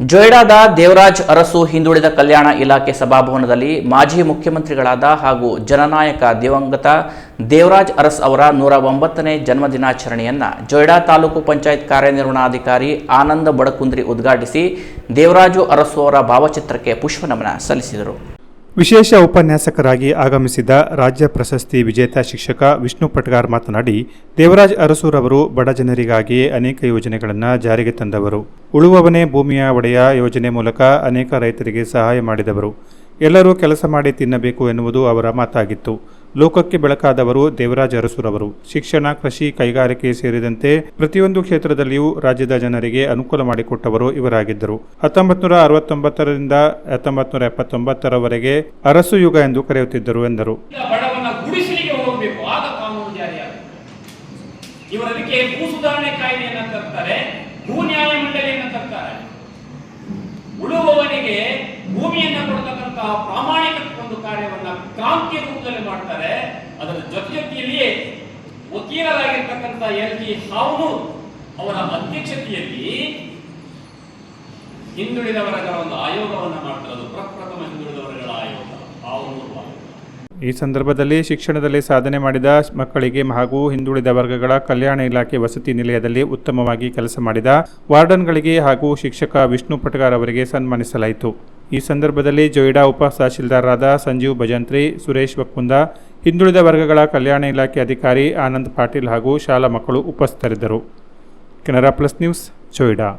ಜೊಯ್ಡಾದ ದೇವರಾಜ್ ಅರಸು ಹಿಂದುಳಿದ ಕಲ್ಯಾಣ ಇಲಾಖೆ ಸಭಾಭವನದಲ್ಲಿ ಮಾಜಿ ಮುಖ್ಯಮಂತ್ರಿಗಳಾದ ಹಾಗೂ ಜನನಾಯಕ ದಿವಂಗತ ದೇವರಾಜ್ ಅರಸ್ ಅವರ ನೂರ ಒಂಬತ್ತನೇ ಜನ್ಮದಿನಾಚರಣೆಯನ್ನ ಜೊಯ್ಡಾ ತಾಲೂಕು ಪಂಚಾಯತ್ ಕಾರ್ಯನಿರ್ವಹಣಾಧಿಕಾರಿ ಆನಂದ ಬಡಕುಂದ್ರಿ ಉದ್ಘಾಟಿಸಿ ದೇವರಾಜು ಅರಸು ಅವರ ಭಾವಚಿತ್ರಕ್ಕೆ ಪುಷ್ಪನಮನ ಸಲ್ಲಿಸಿದರು. ವಿಶೇಷ ಉಪನ್ಯಾಸಕರಾಗಿ ಆಗಮಿಸಿದ ರಾಜ್ಯ ಪ್ರಶಸ್ತಿ ವಿಜೇತ ಶಿಕ್ಷಕ ವಿಷ್ಣು ಪಟ್ಗಾರ್ ಮಾತನಾಡಿ, ದೇವರಾಜ್ ಅರಸೂರವರು ಬಡ ಜನರಿಗಾಗಿ ಅನೇಕ ಯೋಜನೆಗಳನ್ನು ಜಾರಿಗೆ ತಂದವರು. ಉಳುವವನೇ ಭೂಮಿಯ ಒಡೆಯ ಯೋಜನೆ ಮೂಲಕ ಅನೇಕ ರೈತರಿಗೆ ಸಹಾಯ ಮಾಡಿದವರು. ಎಲ್ಲರೂ ಕೆಲಸ ಮಾಡಿ ತಿನ್ನಬೇಕು ಎನ್ನುವುದು ಅವರ ಮಾತಾಗಿತ್ತು. ಲೋಕಕ್ಕೆ ಬೆಳಕಾದವರು ದೇವರಾಜ್ ಅರಸುರವರು. ಶಿಕ್ಷಣ, ಕೃಷಿ, ಕೈಗಾರಿಕೆ ಸೇರಿದಂತೆ ಪ್ರತಿಯೊಂದು ಕ್ಷೇತ್ರದಲ್ಲಿಯೂ ರಾಜ್ಯದ ಜನರಿಗೆ ಅನುಕೂಲ ಮಾಡಿಕೊಟ್ಟವರು ಇವರಾಗಿದ್ದರು. ಹತ್ತೊಂಬತ್ತು ನೂರ ಅರವತ್ತೊಂಬತ್ತರಿಂದ ಹತ್ತೊಂಬತ್ತು ಎಪ್ಪತ್ತೊಂಬತ್ತರವರೆಗೆ ಅರಸು ಯುಗ ಎಂದು ಕರೆಯುತ್ತಿದ್ದರು ಎಂದರು. ಈಗ ಕ್ರಾಂತಿಯ ರೂಪದಲ್ಲಿ ಮಾಡ್ತಾರೆ, ಅದರ ಜೊತೆ ಜೊತೆಯಲ್ಲಿಯೇ ವಕೀಲರಾಗಿರ್ತಕ್ಕಂಥ ಎಲ್ ಜಿ ಹಾವು ಅವರ ಅಧ್ಯಕ್ಷತೆಯಲ್ಲಿ ಹಿಂದುಳಿದ ವರ್ಗಗಳ ಒಂದು ಆಯೋಗವನ್ನು ಮಾಡ್ತಾರೆ. ಪ್ರಪ್ರಥಮ ಹಿಂದುಳಿದ ವರ್ಗಗಳ ಆಯೋಗ. ಹಾವು ಈ ಸಂದರ್ಭದಲ್ಲಿ ಶಿಕ್ಷಣದಲ್ಲಿ ಸಾಧನೆ ಮಾಡಿದ ಮಕ್ಕಳಿಗೆ ಹಾಗೂ ಹಿಂದುಳಿದ ವರ್ಗಗಳ ಕಲ್ಯಾಣ ಇಲಾಖೆ ವಸತಿ ನಿಲಯದಲ್ಲಿ ಉತ್ತಮವಾಗಿ ಕೆಲಸ ಮಾಡಿದ ವಾರ್ಡನ್ಗಳಿಗೆ ಹಾಗೂ ಶಿಕ್ಷಕ ವಿಷ್ಣು ಪಟಗಾರ್ ಅವರಿಗೆ ಸನ್ಮಾನಿಸಲಾಯಿತು. ಈ ಸಂದರ್ಭದಲ್ಲಿ ಜೊಯ್ಡಾ ಉಪ ತಹಶೀಲ್ದಾರರಾದ ಸಂಜೀವ್ ಭಜಂತ್ರಿ, ಸುರೇಶ್ ಬಕ್ಕುಂದ ಹಿಂದುಳಿದ ವರ್ಗಗಳ ಕಲ್ಯಾಣ ಇಲಾಖೆ ಅಧಿಕಾರಿ ಆನಂದ್ ಪಾಟೀಲ್ ಹಾಗೂ ಶಾಲಾ ಮಕ್ಕಳು ಉಪಸ್ಥಿತರಿದ್ದರು. Canara plus news, Joida.